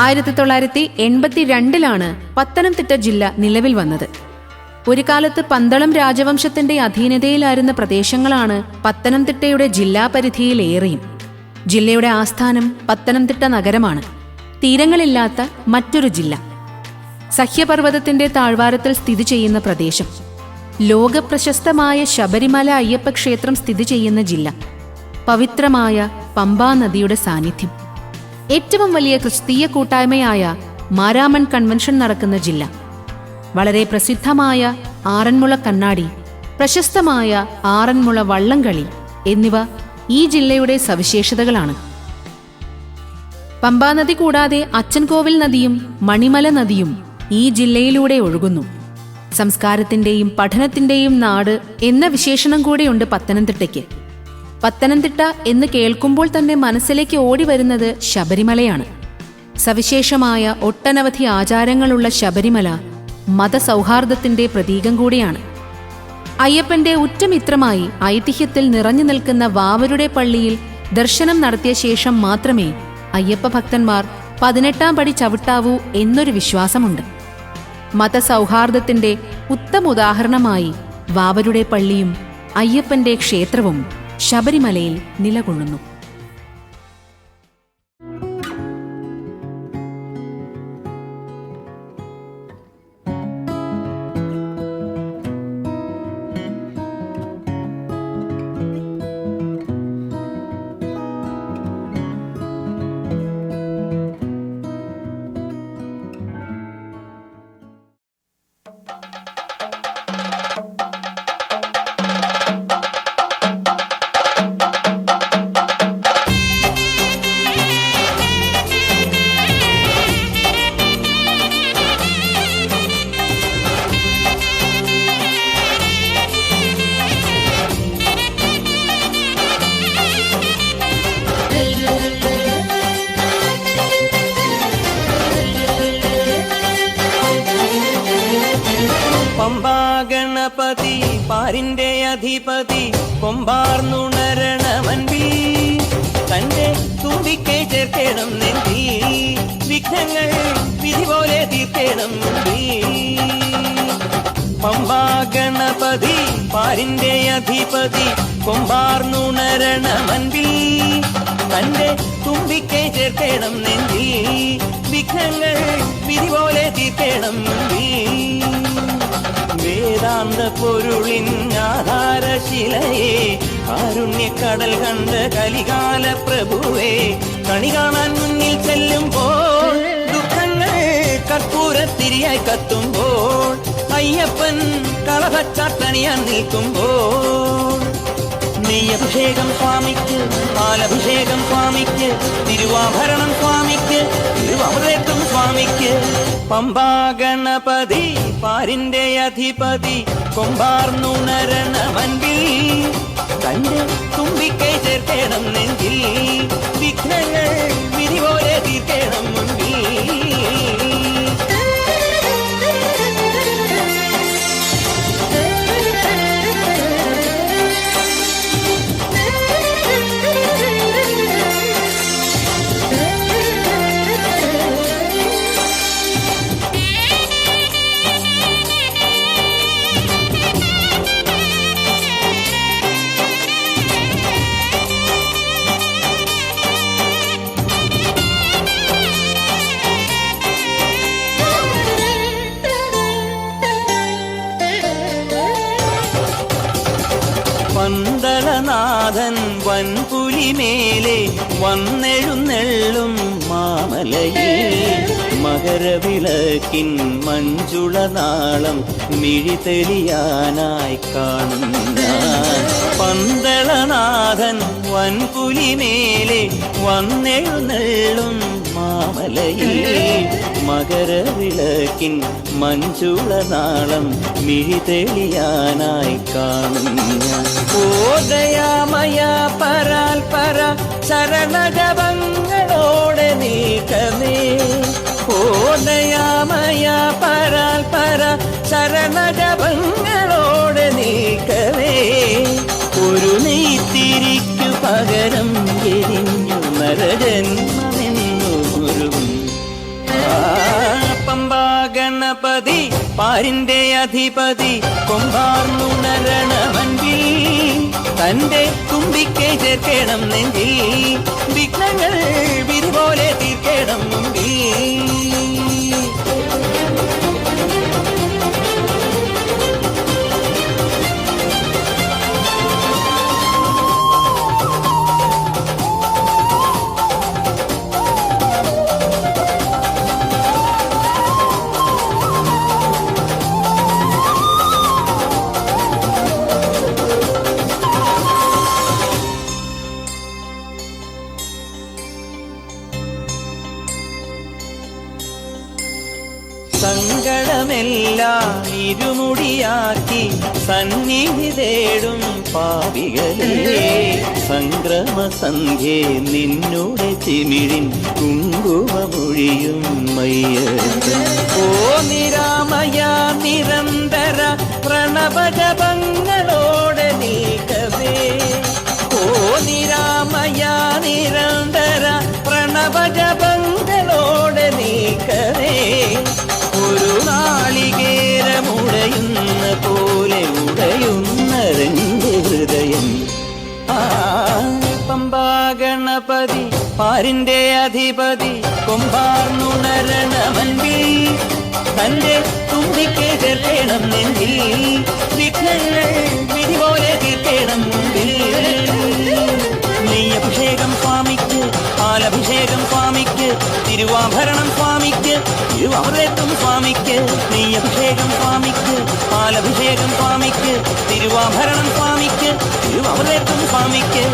ആയിരത്തി തൊള്ളായിരത്തി എൺപത്തി രണ്ടിലാണ് പത്തനംതിട്ട ജില്ല നിലവിൽ വന്നത്. ഒരു കാലത്ത് പന്തളം രാജവംശത്തിന്റെ അധീനതയിലായിരുന്ന പ്രദേശങ്ങളാണ് പത്തനംതിട്ടയുടെ ജില്ലാ പരിധിയിലേറെയും. ജില്ലയുടെ ആസ്ഥാനം പത്തനംതിട്ട നഗരമാണ്. തീരങ്ങളില്ലാത്ത മറ്റൊരു ജില്ല. സഹ്യപർവതത്തിന്റെ താഴ്വാരത്തിൽ സ്ഥിതി ചെയ്യുന്ന പ്രദേശം. ലോകപ്രശസ്തമായ ശബരിമല അയ്യപ്പ ക്ഷേത്രം സ്ഥിതി ചെയ്യുന്ന ജില്ല. പവിത്രമായ പമ്പാ നദിയുടെ സാന്നിധ്യം. ഏറ്റവും വലിയ ക്രിസ്തീയ കൂട്ടായ്മയായ മാരാമൺ കൺവെൻഷൻ നടക്കുന്ന ജില്ല. വളരെ പ്രസിദ്ധമായ ആറന്മുള കണ്ണാടി പ്രശസ്തമായ ആറന്മുള വള്ളംകളി എന്നിവ ഈ ജില്ലയുടെ സവിശേഷതകളാണ്. പമ്പാനദി കൂടാതെ അച്ചൻകോവിൽ നദിയും മണിമല നദിയും ഈ ജില്ലയിലൂടെ ഒഴുകുന്നു. സംസ്കാരത്തിന്റെയും പഠനത്തിന്റെയും നാട് എന്ന വിശേഷണം കൂടെയുണ്ട് പത്തനംതിട്ടയ്ക്ക്. പത്തനംതിട്ട എന്ന് കേൾക്കുമ്പോൾ തന്നെ മനസ്സിലേക്ക് ഓടി വരുന്നത് ശബരിമലയാണ്. സവിശേഷമായ ഒട്ടനവധി ആചാരങ്ങളുള്ള ശബരിമല മതസൗഹാർദ്ദത്തിന്റെ പ്രതീകം കൂടിയാണ്. അയ്യപ്പന്റെ ഉറ്റമിത്രമായി ഐതിഹ്യത്തിൽ നിറഞ്ഞു നിൽക്കുന്ന വാവരുടെ പള്ളിയിൽ ദർശനം നടത്തിയ ശേഷം മാത്രമേ അയ്യപ്പ ഭക്തന്മാർ പതിനെട്ടാം പടി ചവിട്ടാവൂ എന്നൊരു വിശ്വാസമുണ്ട്. മതസൗഹാർദ്ദത്തിന്റെ ഉത്തമ ഉദാഹരണമായി വാവരുടെ പള്ളിയും അയ്യപ്പന്റെ ക്ഷേത്രവും ശബരിമലയിൽ നിലകൊള്ളുന്നു പാരിന്റെ അധിപതി കൊമ്പാർന്നുണരണമൻപി തന്റെ തുമ്പിക്കെ ചേർക്കണം നെന്തി വിഘ്നങ്ങൾ വിധി പോലെ തീർക്കണം പമ്പാ ഗണപതി പാരിന്റെ അധിപതി കൊമ്പാർന്നുണരണമൻപി തന്റെ തുമ്പിക്കെ ചേർക്കണം നെന്തി വിഘ്നങ്ങൾ വിധി പോലെ മുമ്പി വേദാന്ത പൊരുളിൻ ആധാരശിലയെ കാരുണ്യക്കടൽ കണ്ട കലികാല പ്രഭുവേ കണി കാണാൻ മുന്നിൽ ചെല്ലുമ്പോൾ ദുഃഖങ്ങൾ കർപ്പൂരത്തിരിയായി കത്തുമ്പോൾ അയ്യപ്പൻ കളഭച്ചാട്ടണിയാൻ നിൽക്കുമ്പോൾ നെയ്യഭിഷേകം സ്വാമിക്ക് പാലഭിഷേകം സ്വാമിക്ക് തിരുവാഭരണം സ്വാമിക്ക് തിരുവമൃതത്വം സ്വാമിക്ക് പമ്പാ ഗണപതി പാരിന്റെ അധിപതി കൊമ്പാർന്നുണരണമൻപിൽ തന്റെ തുമ്പിക്കൈ ചേർക്കണം നെഞ്ചിൽ. പന്തളനാഥൻ വൻപുലിമേലെ വന്നെഴുന്നെള്ളും മാമലയിൽ. മകരവിളക്കിൻ മഞ്ജുളനാളം മിഴിതെളിയാനായി കാണുന്ന പന്തളനാഥൻ വൻപുലിമേലെ വന്നെഴുന്നെള്ളും മാമലയിൽ മകരവിളക്കിൻ മഞ്ജുളനാളം മിഴിതെളിയാനായി കാണുന്ന ഓദയാമയ പരാൽ പര ശരണജപങ്ങളോടെ നീക്കമേ ഓദയാമയ പരാൽ പര ശരണജപങ്ങളോടെ ഗണപതി പാരിന്റെ അധിപതി കൊമ്പാർന്നുണരണമൻപിൽ തന്റെ തുമ്പിക്കെ ചേർക്കണം നെഞ്ചിൽ. വിഘ്നങ്ങൾ വിരിപോലെ തീർക്കണം മുമ്പിൽ ഇരുമുടിയാക്കി സന്നിധി തേടും പാവികളെ സംക്രമ സന്ധ്യേ നിന്നുടെ ചിമിഴിൻ കുങ്കുമൊഴിയും മയ്യ ഓ നിരാമയ നിരന്തര പ്രണവജപങ്ങളോടെ ഗണപതി പാരിന്റെ അധിപതി കൊമ്പാർന്നുണരണമൻപിൽ തന്റെ തുമ്പിക്കെ നെഞ്ചിൽ വിഘ്നങ്ങൾ വിധി പോലെ മുമ്പിൽ നെയ്യഭിഷേകം സ്വാമിക്ക് പാലഭിഷേകം സ്വാമിക്ക് തിരുവാഭരണം സ്വാമിക്ക് തിരുവാമൃതത്വം സ്വാമിക്ക് നെയ്യഭിഷേകം സ്വാമിക്ക് പാലഭിഷേകം സ്വാമിക്ക് തിരുവാഭരണം സ്വാമിക്ക് തിരുവാമൃതത്വം സ്വാമിക്ക്.